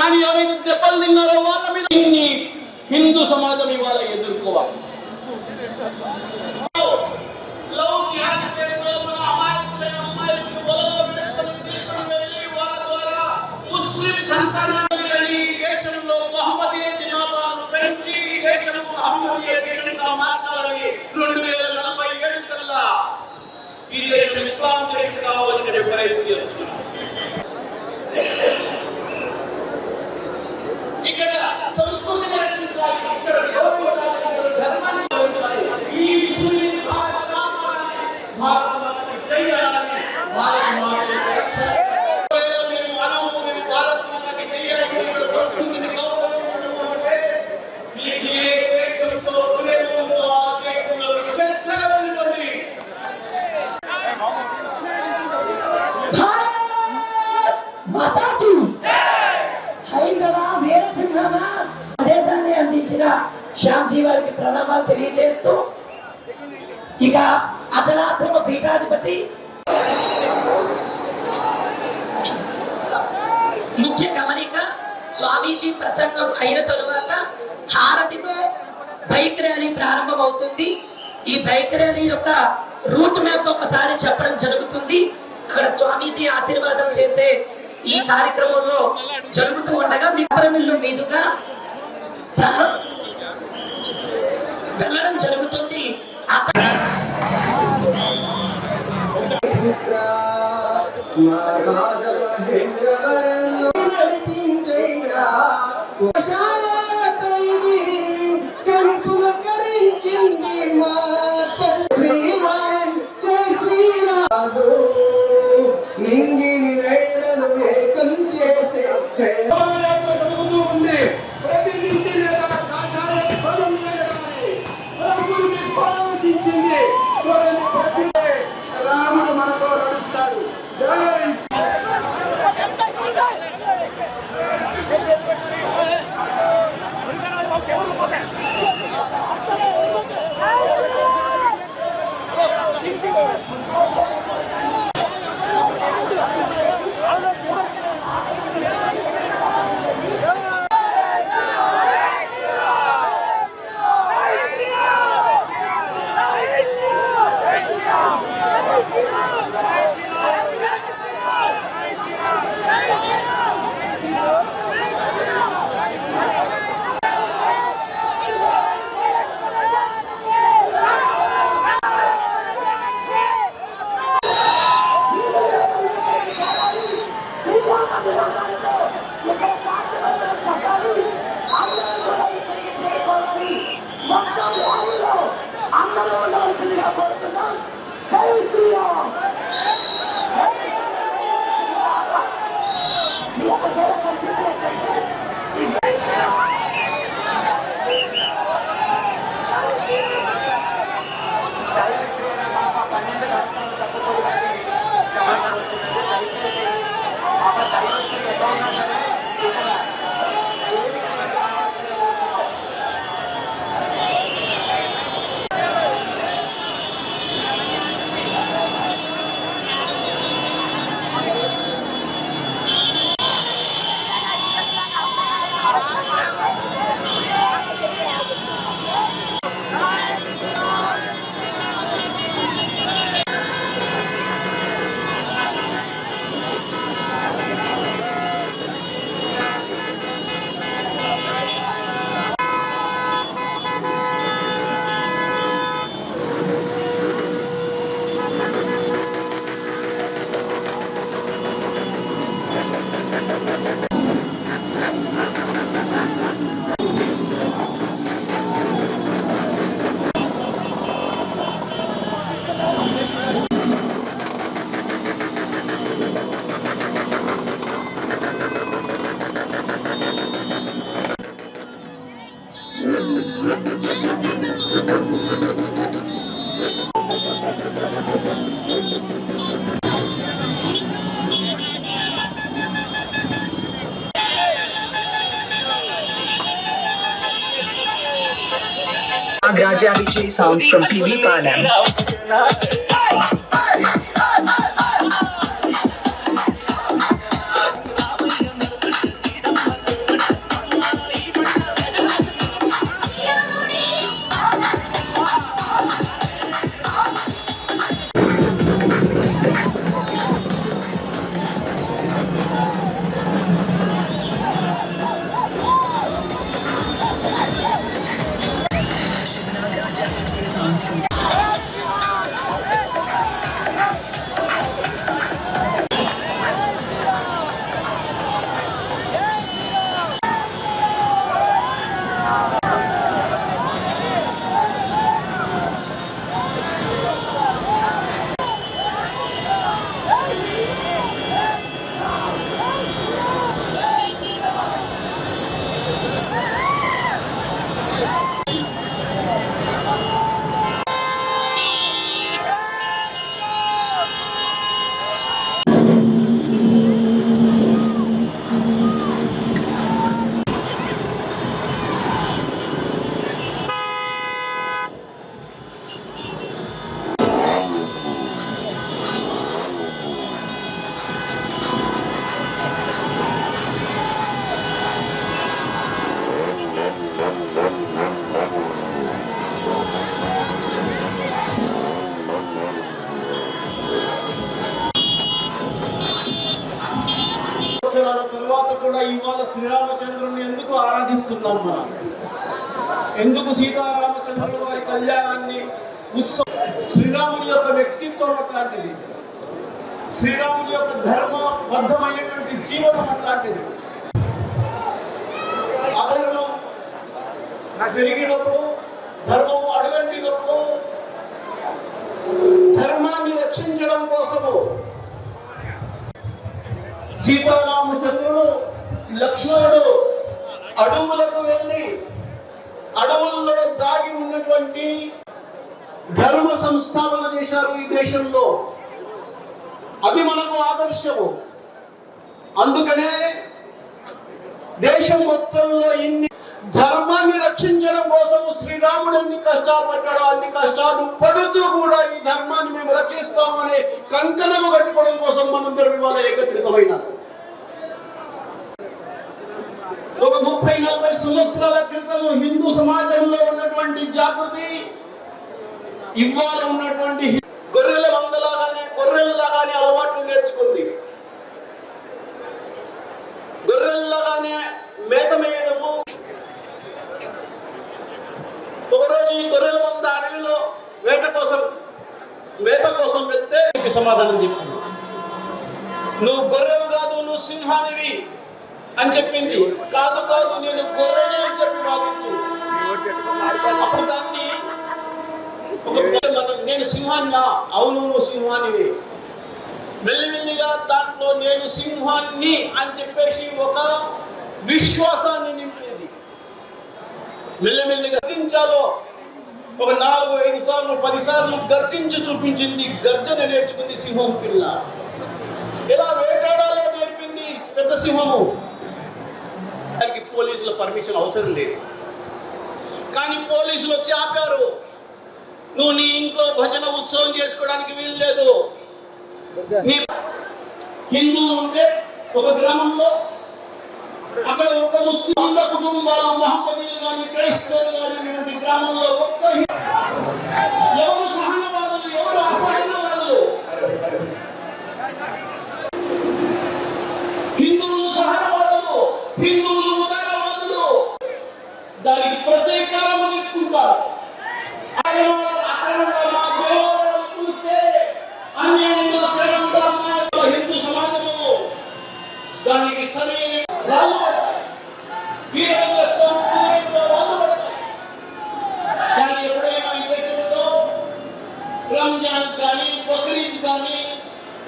కానీ ఎవరైతే దెబ్బలు తిన్నారో వాళ్ళ మీద ఇన్ని హిందూ సమాజం ఇవాళ ఎదుర్కోవాలి. ఈ దేశం రెండు వేల నలభై ఏడు కల్లా ఈ దేశం ఇస్లాం దేశంగా ప్రయత్నం చేస్తున్నారు ఇక్కడ తెలియజేస్తూ ఇక అచలాశ్రమ పీఠాధిపతి ముఖ్య గమనిక స్వామీజీ ప్రసంగం అయిన తరువాత హారతితో బైక్ ర్యాలీ ప్రారంభమవుతుంది. ఈ బైక్ ర్యాలీ యొక్క రూట్ మ్యాప్ ఒకసారి చెప్పడం జరుగుతుంది. అక్కడ స్వామీజీ ఆశీర్వాదం చేసే ఈ కార్యక్రమంలో జరుగుతూ ఉండగా మిప్పరమిల్లు మీదుగా ప్రారంభ వెళ్ళడం జరుగుతుంది. అక్కడ మా శ్రీరామ్ జై శ్రీరాము. నింగిని ఏకం చేసే జయ Nagrajavijay sounds from PV Palam. తర్వాత కూడా ఇవాళ శ్రీరామచంద్రుని ఎందుకు ఆరాధిస్తున్నాం మనం? ఎందుకు సీతారామచంద్రుల వారి కళ్యాణాన్ని ఉత్సవం శ్రీరాముని యొక్క వ్యక్తిత్వం అట్లాంటిది. శ్రీరాముని యొక్క ధర్మబద్ధమైనటువంటి జీవనం అట్లాంటిది. అధర్మం పెరిగినప్పుడు ధర్మం అడుగంటినప్పుడు ధర్మాన్ని రక్షించడం కోసము సీతారామచంద్రుడు లక్ష్మణుడు అడవులకు వెళ్ళి అడవుల్లో దాగి ఉన్నటువంటి ధర్మ సంస్థాపన చేశారు ఈ దేశంలో. అది మనకు ఆదర్శము. అందుకనే దేశం మొత్తంలో ఇన్ని ధర్మాన్ని రక్షించడం కోసం శ్రీరాముడు ఎన్ని కష్టాలు పడ్డాడో అన్ని కష్టాలు పడుతూ కూడా ఈ ధర్మాన్ని మేము రక్షిస్తామనే కంకణము కట్టుకోవడం కోసం మనందరం ఇవాళ ఏకత్రితమైన. ఒక ముప్పై నలభై సంవత్సరాల క్రితం హిందూ సమాజంలో ఉన్నటువంటి జాగృతి ఇవాళ ఉన్నటువంటి గొర్రెల మందలాగానే గొర్రెల్లాగానే అలవాట్లు నేర్చుకుంది. గొర్రెల్లాగానే మేత మేయడము ఒకరోజు ఈ గొర్రెల మంద అడవిలో వేట కోసం వేట కోసం వెళ్తే సమాధానం చెప్పింది. నువ్వు గొర్రెవు కాదు నువ్వు సింహానివి అని చెప్పింది. కాదు కాదు నేను గొర్రెని అని చెప్పి వాదించు అప్పుడు దాన్ని ఒక నేను సింహాన్నా అవును నువ్వు సింహానివి. మెల్లిమెల్లిగా దాంట్లో నేను సింహాన్ని అని చెప్పేసి ఒక విశ్వాసాన్ని నింపింది. మెల్లిమెల్లిగా గర్జించాలో ఒక నాలుగు ఐదు సార్లు పది సార్లు గర్జించి చూపించింది గర్జన నేర్చుకుంది సింహం పిల్ల. ఎలా వేటాడాలో నేర్పింది పెద్ద సింహము. దానికి పోలీసుల పర్మిషన్ అవసరం లేదు. కానీ పోలీసులు వచ్చి ఆపారు. నువ్వు నీ ఇంట్లో భజన ఉత్సవం చేసుకోవడానికి వీలు లేదు నీ హిందువులు ఉంటే ఒక గ్రామంలో అక్కడ ఒక ముస్లింల కుటుంబాలు మహమ్మదీలు కానీ క్రైస్తవులు కానీ గ్రామంలో ఒక్క